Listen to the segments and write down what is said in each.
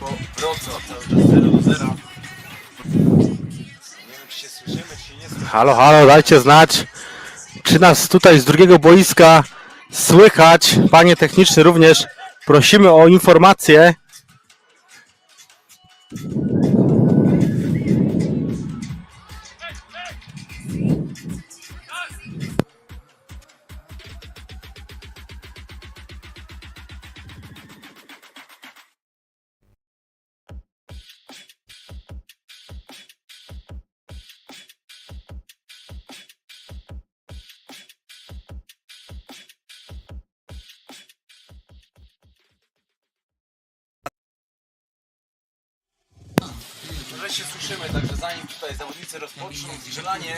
Bo Wrocław cały czas 0 do 0. Nie wiem czy się słyszymy, czy nie słyszymy. Halo, halo, dajcie znać, czy nas tutaj z drugiego boiska słychać. Panie techniczny również prosimy o informację. Się słyszymy, także zanim tutaj zawodnicy rozpoczną strzelanie,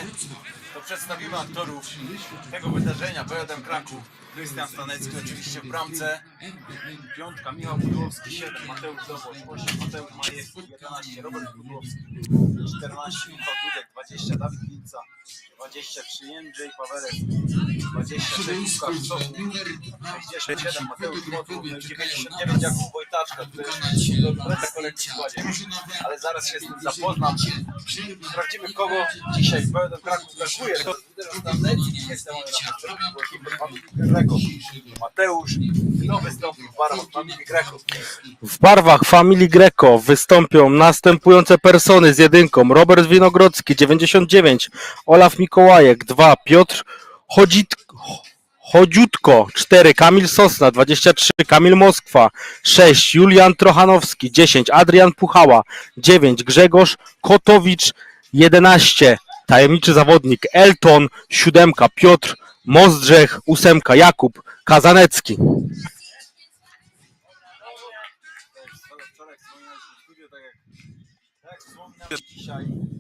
to przedstawimy aktorów tego wydarzenia. BJM Kraków, Krystian Stanecki oczywiście w bramce, piątka Michał Pudłowski, 7 Mateusz Dobosz, 8 Mateusz Majewski, 11 Robert Pudłowski, 14 Michał Dudek, 20 Dawid Linca, 23 Jędrzej Pawełek, 26 Łukasz Sochnik, 67 Mateusz Motów, 99 Jakub Wojtaczka, który jest kolekcji składzie ale zaraz się z tym zapoznam. Sprawdzimy kogo dzisiaj w Bełdem Kraków brakuje. To Mateusz, kto wystąpił w barwach Familii Greków? W barwach Familii Greco wystąpią następujące persony z jedynką. Robert Winogrodzki 99, Olaf Mikołajek 2, Piotr Chodzit... Chodziutko 4, Kamil Sosna 23, Kamil Moskwa 6, Julian Trochanowski 10, Adrian Puchała 9, Grzegorz Kotowicz 11, tajemniczy zawodnik Elton 7, Piotr Mozdrzech 8, Jakub Kazanecki. Wczoraj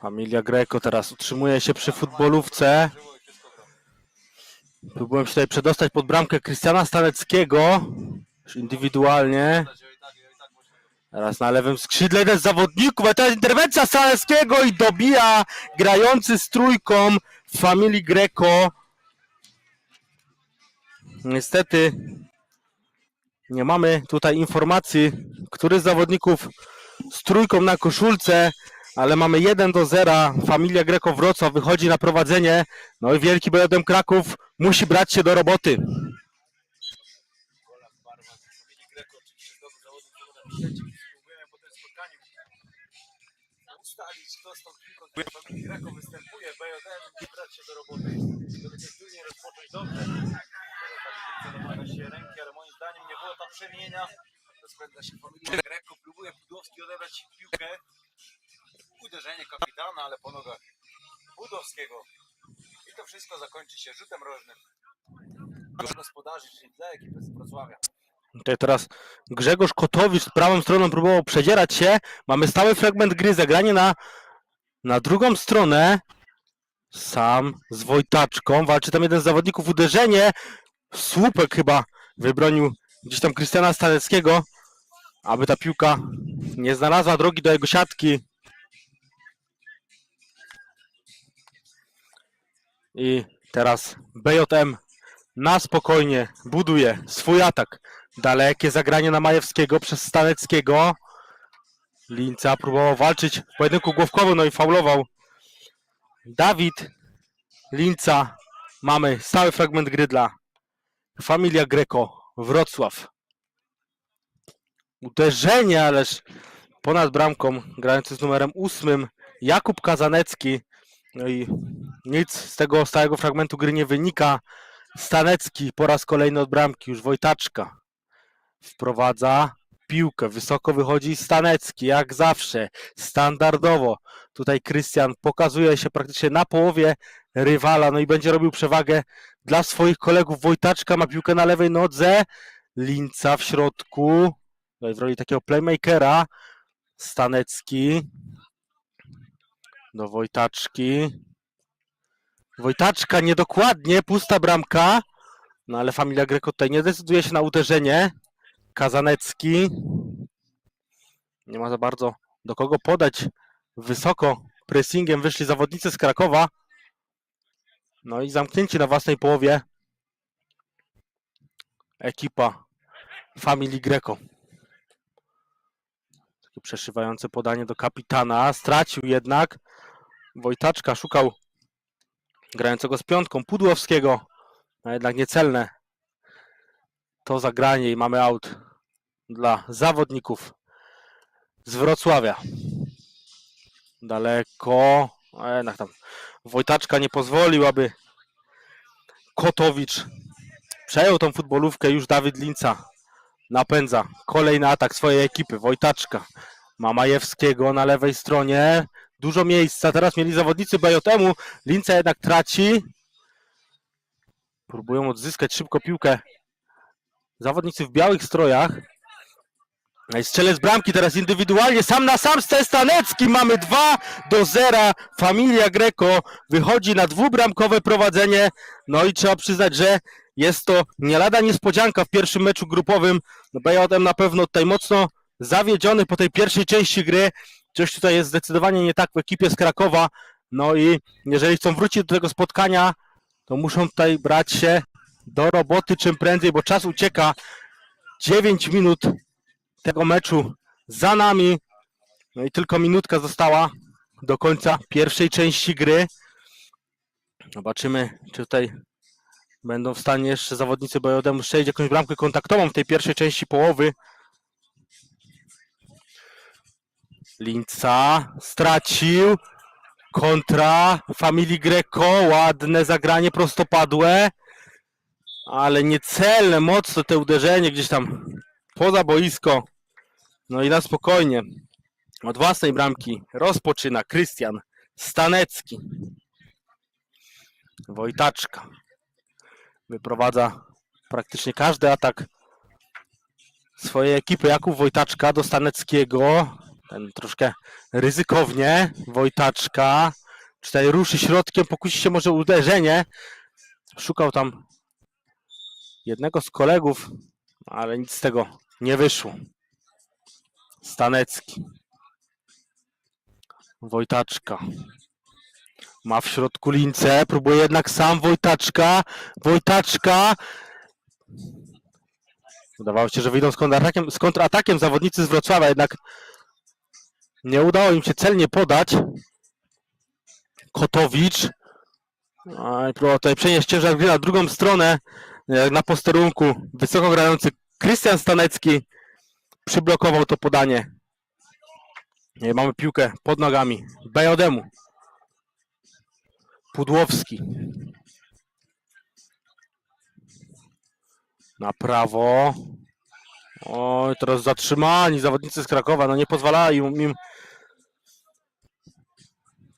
Familia Greco teraz utrzymuje się przy futbolówce. Próbuję się tutaj przedostać pod bramkę Krystiana Staneckiego. Już indywidualnie. Teraz na lewym skrzydle jeden z zawodników, ale teraz interwencja Staneckiego i dobija grający z trójką w Familii Greco. Niestety nie mamy tutaj informacji, który z zawodników z trójką na koszulce, ale mamy 1 do 0. Familia Greco Wrocław wychodzi na prowadzenie. No i wielki BJM Kraków musi brać się do roboty. ustalić, kto z tą piłką Greco występuje, BJM i brać się do roboty, żeby ten turniej rozpocząć dobrze. Domaga się ręki, ale moim zdaniem nie było tam przemienienia. Rozpędza się Familia Greco, próbuje Pudłowski odebrać piłkę. Uderzenie kapitana, ale po nogach Pudłowskiego. I to wszystko zakończy się rzutem rożnym. Gospodarzy, czyli dla ekipy z Wrocławia. Tutaj teraz Grzegorz Kotowicz z prawą stroną próbował przedzierać się. Mamy stały fragment gry, zagranie na, na drugą stronę. Sam z Wojtaczką. Walczy tam jeden z zawodników. Uderzenie. Słupek chyba wybronił gdzieś tam Krystiana Staneckiego, aby ta piłka nie znalazła drogi do jego siatki. I teraz BJM na spokojnie buduje swój atak. Dalekie zagranie na Majewskiego przez Staneckiego. Linca próbował walczyć w pojedynku główkowym, no i faulował. Dawid Linca. Mamy stały fragment gry dla Familia Greco Wrocław. Uderzenie, ależ ponad bramką grający z numerem ósmym Jakub Kazanecki. No i nic z tego stałego fragmentu gry nie wynika. Stanecki po raz kolejny od bramki, już Wojtaczka wprowadza piłkę, wysoko wychodzi Stanecki, jak zawsze, standardowo. Tutaj Krystian pokazuje się praktycznie na połowie rywala, no i będzie robił przewagę dla swoich kolegów. Wojtaczka ma piłkę na lewej nodze, Linca w środku, tutaj w roli takiego playmakera, Stanecki do Wojtaczki. Wojtaczka niedokładnie, pusta bramka. No ale familia Greco tutaj nie decyduje się na uderzenie. Kazanecki. Nie ma za bardzo do kogo podać. Wysoko pressingiem wyszli zawodnicy z Krakowa. No i zamknięci na własnej połowie ekipa Family Greco. Takie przeszywające podanie do kapitana. Stracił jednak. Wojtaczka szukał grającego z piątką Pudłowskiego. A jednak niecelne to zagranie i mamy aut dla zawodników z Wrocławia. Daleko. A jednak tam Wojtaczka nie pozwolił, aby Kotowicz przejął tą futbolówkę. Już Dawid Linca napędza kolejny atak swojej ekipy. Wojtaczka ma Majewskiego na lewej stronie. Dużo miejsca. Teraz mieli zawodnicy BJM-u. Linca jednak traci. Próbują odzyskać szybko piłkę. Zawodnicy w białych strojach. Strzelec bramki teraz indywidualnie, sam na sam z Stanecki. Mamy 2 do 0. Familia Greco wychodzi na dwubramkowe prowadzenie. No i trzeba przyznać, że jest to nie lada niespodzianka w pierwszym meczu grupowym. No BJM na pewno tutaj mocno zawiedziony po tej pierwszej części gry. Coś tutaj jest zdecydowanie nie tak w ekipie z Krakowa. No i jeżeli chcą wrócić do tego spotkania, to muszą tutaj brać się do roboty czym prędzej, bo czas ucieka. 9 minut tego meczu za nami. No i tylko minutka została do końca pierwszej części gry. Zobaczymy, czy tutaj będą w stanie jeszcze zawodnicy BJM strzelić jakąś bramkę kontaktową w tej pierwszej części połowy. Linca stracił. Kontra Family Greco. Ładne zagranie prostopadłe. Ale niecelne, mocno te uderzenie gdzieś tam poza boisko. No i na spokojnie. Od własnej bramki rozpoczyna Krystian Stanecki. Wojtaczka. Wyprowadza praktycznie każdy atak swojej ekipy. Jakub Wojtaczka do Staneckiego. Ten troszkę ryzykownie. Wojtaczka. Tutaj ruszy środkiem, pokusi się może uderzenie. Szukał tam jednego z kolegów, ale nic z tego nie wyszło. Stanecki. Wojtaczka. Ma w środku lince, próbuje jednak sam Wojtaczka. Wojtaczka. Wydawało się, że wyjdą z kontratakiem, z kontratakiem zawodnicy z Wrocławia, jednak nie udało im się celnie podać. Kotowicz. A, i próbował tutaj przenieść ciężar gry na drugą stronę. Na posterunku wysoko grający Krystian Stanecki przyblokował to podanie. Nie, mamy piłkę pod nogami. BJM-u. Pudłowski. Na prawo. Oj, teraz zatrzymani zawodnicy z Krakowa. No nie pozwalają im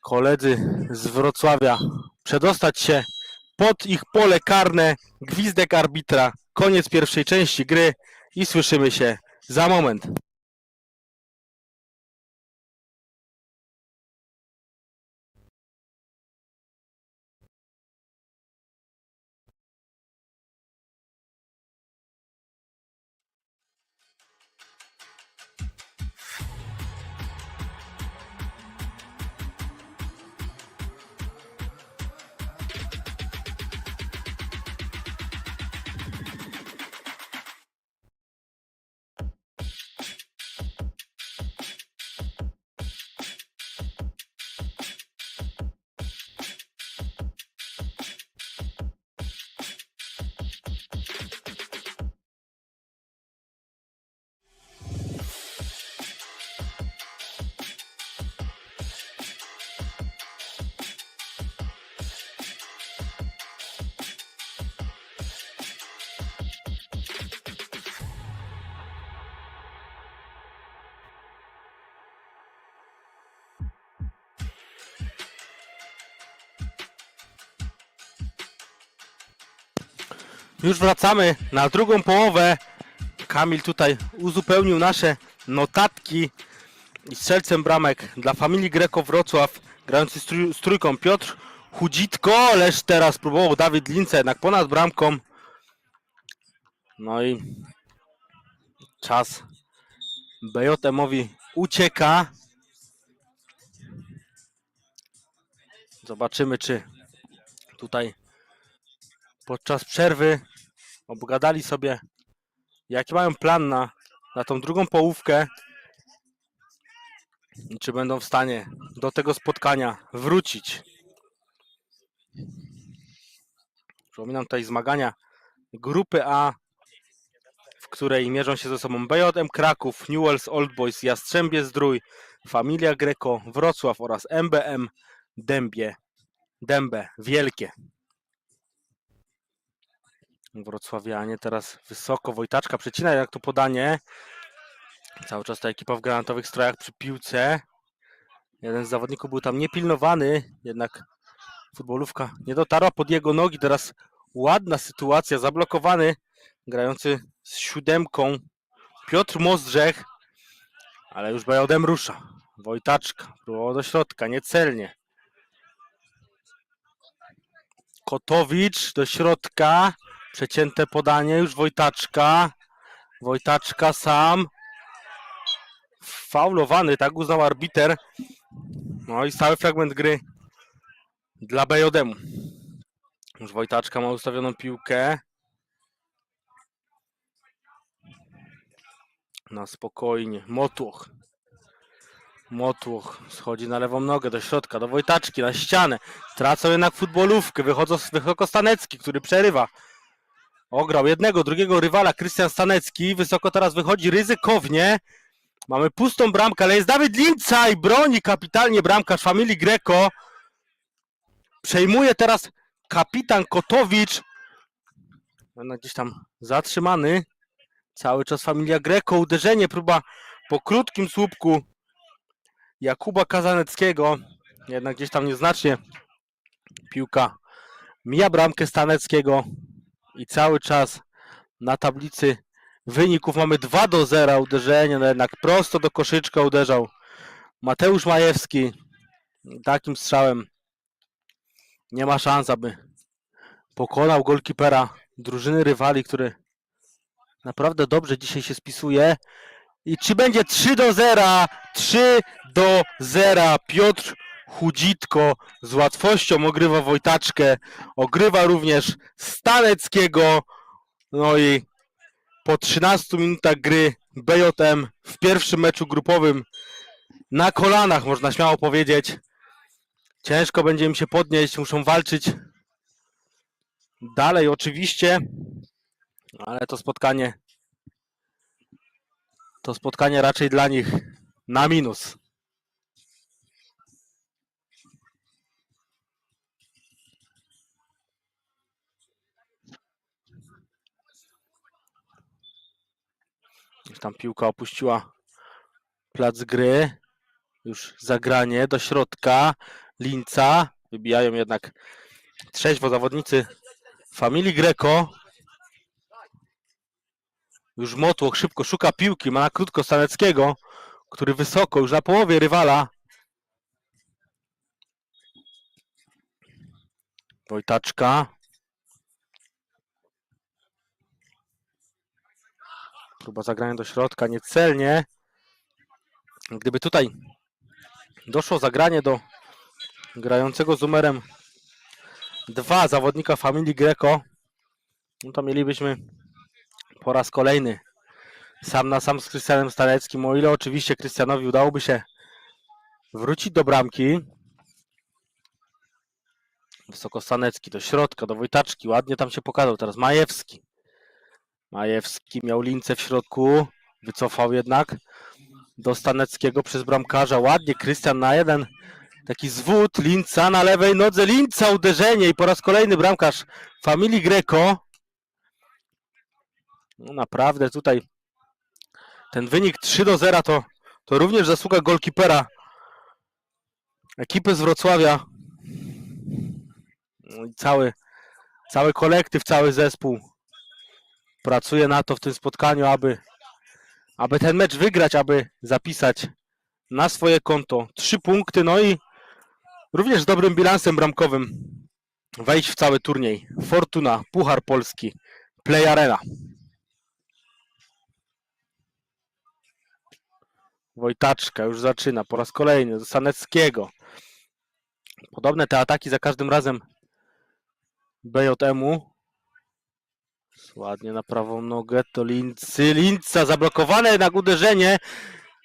koledzy z Wrocławia przedostać się pod ich pole karne. Gwizdek arbitra. Koniec pierwszej części gry i słyszymy się za moment. Już wracamy na drugą połowę. Kamil tutaj uzupełnił nasze notatki i strzelcem bramek dla familii Greco Wrocław, grający z trójką Piotr Chudzitko, lecz teraz próbował Dawid Lince jednak ponad bramką. No i czas BJM-owi ucieka. Zobaczymy, czy tutaj podczas przerwy obgadali sobie, jaki mają plan na, na tą drugą połówkę i czy będą w stanie do tego spotkania wrócić. Przypominam tutaj zmagania grupy A, w której mierzą się ze sobą BJM Kraków, Newells Old Boys, Jastrzębie Zdrój, Familia Greco, Wrocław oraz MBM Dębie, Dębę Wielkie. Wrocławianie teraz wysoko, Wojtaczka przecina jak to podanie. Cały czas ta ekipa w granatowych strojach przy piłce. Jeden z zawodników był tam niepilnowany, jednak futbolówka nie dotarła pod jego nogi. Teraz ładna sytuacja, zablokowany grający z siódemką Piotr Mozdrzech, ale już Bajodem rusza. Wojtaczka próbował do środka, niecelnie. Kotowicz do środka, przecięte podanie, już Wojtaczka. Wojtaczka sam. Faulowany, tak uznał arbiter. No i stały fragment gry dla BJM. Już Wojtaczka ma ustawioną piłkę. Na spokojnie. Motłoch. Motłoch schodzi na lewą nogę do środka, do Wojtaczki, na ścianę. Tracą jednak futbolówkę. Wychodzą Wysoko Stanecki, który przerywa. Ograł jednego, drugiego rywala, Krystian Stanecki. Wysoko teraz wychodzi ryzykownie. Mamy pustą bramkę, ale jest Dawid Linca i broni kapitalnie bramkarz familii Greco. Przejmuje teraz kapitan Kotowicz. Będę gdzieś tam zatrzymany. Cały czas familia Greco. Uderzenie, próba po krótkim słupku Jakuba Kazaneckiego. Jednak gdzieś tam nieznacznie piłka mija bramkę Staneckiego i cały czas na tablicy wyników mamy 2 do 0 uderzenie, no jednak prosto do koszyczka uderzał Mateusz Majewski. Takim strzałem nie ma szans, aby pokonał golkipera drużyny rywali, który naprawdę dobrze dzisiaj się spisuje. I czy będzie 3 do 0? 3 do 0. Piotr Chudzitko z łatwością ogrywa Wojtaczkę. Ogrywa również Staneckiego. No i po 13 minutach gry BJM w pierwszym meczu grupowym na kolanach, można śmiało powiedzieć. Ciężko będzie im się podnieść, muszą walczyć dalej oczywiście, ale to spotkanie to spotkanie raczej dla nich na minus. Tam piłka opuściła plac gry. Już zagranie do środka. Linca. Wybijają jednak trzeźwo zawodnicy familii Greco. Już Motłoch szybko szuka piłki, ma na krótko Staneckiego, który wysoko, już na połowie rywala. Wojtaczka. Próba zagrania do środka, niecelnie. Gdyby tutaj doszło zagranie do grającego z numerem 2 zawodnika familii Greco, no to mielibyśmy po raz kolejny sam na sam z Krystianem Staleckim, o ile oczywiście Krystianowi udałoby się wrócić do bramki. Wysoko Stanecki do środka, do Wojtaczki, ładnie tam się pokazał, teraz Majewski. Majewski miał lince w środku, wycofał jednak do Staneckiego przez bramkarza, ładnie Krystian na jeden, taki zwód, Linca na lewej nodze, Linca uderzenie i po raz kolejny bramkarz familii Greco. No naprawdę tutaj ten wynik 3 do 0 to, to również zasługa golkipera ekipy z Wrocławia. No i cały, cały kolektyw, cały zespół pracuje na to w tym spotkaniu, aby, aby ten mecz wygrać, aby zapisać na swoje konto trzy punkty, no i również z dobrym bilansem bramkowym wejść w cały turniej. Fortuna, Puchar Polski, Play Arena. Wojtaczka już zaczyna po raz kolejny do Saneckiego. Podobne te ataki za każdym razem BJM-u. Ładnie na prawą nogę to Lincy. Linca zablokowane jednak uderzenie.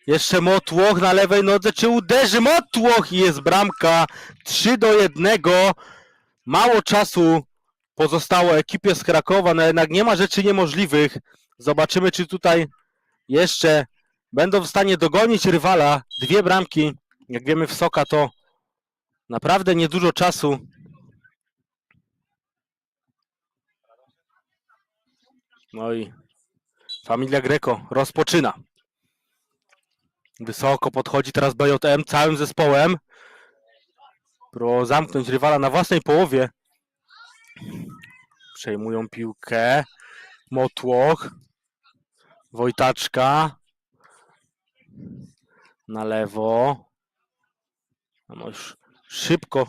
Jeszcze Motłoch na lewej nodze. Czy uderzy Motłoch? I jest bramka 3 do 1. Mało czasu pozostało ekipie z Krakowa, no jednak nie ma rzeczy niemożliwych. Zobaczymy, czy tutaj jeszcze będą w stanie dogonić rywala. Dwie bramki, jak wiemy w Soka to naprawdę niedużo czasu. No i familia Greco rozpoczyna. Wysoko podchodzi teraz BJM całym zespołem. Pro zamknąć rywala na własnej połowie. Przejmują piłkę. Motłoch. Wojtaczka. Na lewo. No już szybko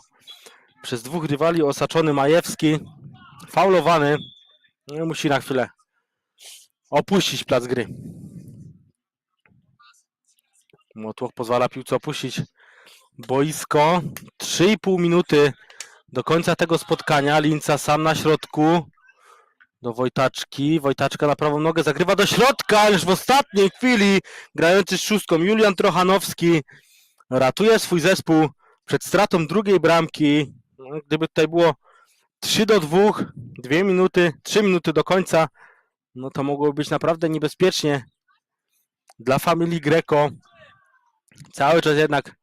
przez dwóch rywali osaczony Majewski. Faulowany. No musi na chwilę opuścić plac gry. Motłoch pozwala piłce opuścić boisko. 3,5 minuty do końca tego spotkania. Linca sam na środku. Do Wojtaczki. Wojtaczka na prawą nogę zagrywa do środka, ależ w ostatniej chwili grający z szóstką Julian Trochanowski ratuje swój zespół przed stratą drugiej bramki. No, gdyby tutaj było 3 do 2, 2 minuty, 3 minuty do końca, no to mogłoby być naprawdę niebezpiecznie dla familii Greco. Cały czas jednak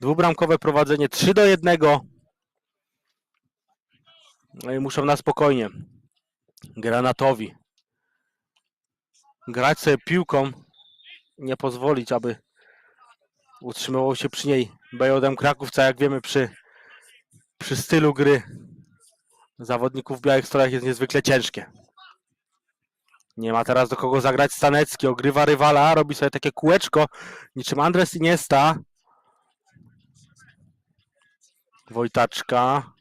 dwubramkowe prowadzenie 3 do 1. No i muszą na spokojnie granatowi grać sobie piłką, nie pozwolić, aby utrzymywał się przy niej BJM Kraków, co jak wiemy przy, przy stylu gry zawodników w białych strojach jest niezwykle ciężkie. Nie ma teraz do kogo zagrać Stanecki, ogrywa rywala, robi sobie takie kółeczko, niczym Andres Iniesta. Wojtaczka.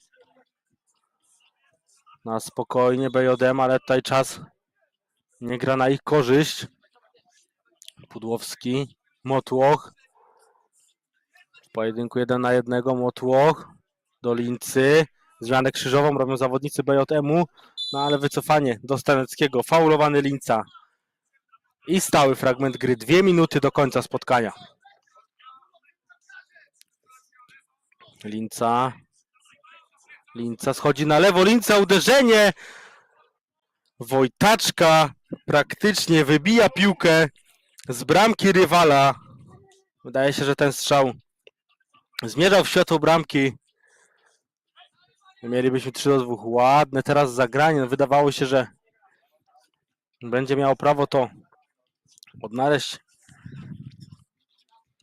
Na spokojnie BJM, ale tutaj czas nie gra na ich korzyść. Pudłowski, Motłoch. W pojedynku 1 na 1 Motłoch do Lincy. Zmianę krzyżową robią zawodnicy BJM-u, no ale wycofanie do Staneckiego, faulowany Linca. I stały fragment gry. Dwie minuty do końca spotkania. Linca. Linca schodzi na lewo. Linca uderzenie. Wojtaczka praktycznie wybija piłkę z bramki rywala. Wydaje się, że ten strzał zmierzał w światło bramki. Mielibyśmy 3 do 2. Ładne teraz zagranie. No, Wydawało się, że będzie miało prawo to odnaleźć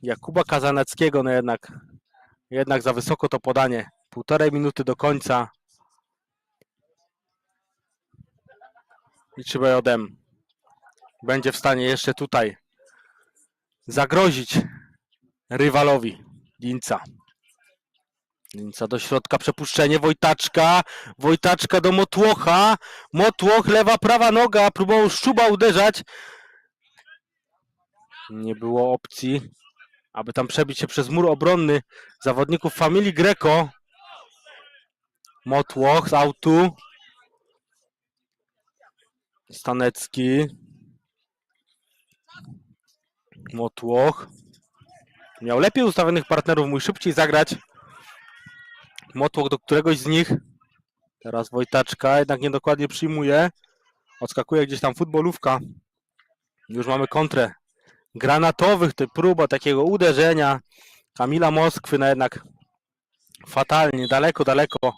Jakuba Kazaneckiego. No jednak, jednak za wysoko to podanie. Półtorej minuty do końca. I czy BJM będzie w stanie jeszcze tutaj zagrozić rywalowi Linca. Linca do środka, przepuszczenie, Wojtaczka, Wojtaczka do Motłocha, Motłoch, lewa, prawa noga, próbował Szczuba uderzać. Nie było opcji, aby tam przebić się przez mur obronny zawodników familii Greco. Motłoch z autu. Stanecki. Motłoch. Miał lepiej ustawionych partnerów, mógł szybciej zagrać. Motłoch do któregoś z nich. Teraz Wojtaczka, jednak niedokładnie przyjmuje. Odskakuje gdzieś tam futbolówka. Już mamy kontrę granatowych, to próba takiego uderzenia Kamila Moskwy, no jednak fatalnie, daleko, daleko.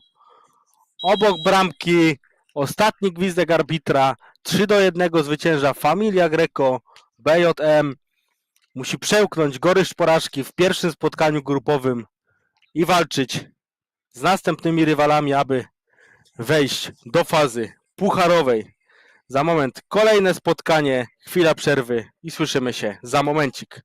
Obok bramki, ostatni gwizdek arbitra, 3 do 1 zwycięża Familia Greco, BJM. Musi przełknąć goryż porażki w pierwszym spotkaniu grupowym i walczyć z następnymi rywalami, aby wejść do fazy pucharowej. Za moment kolejne spotkanie, chwila przerwy i słyszymy się za momencik.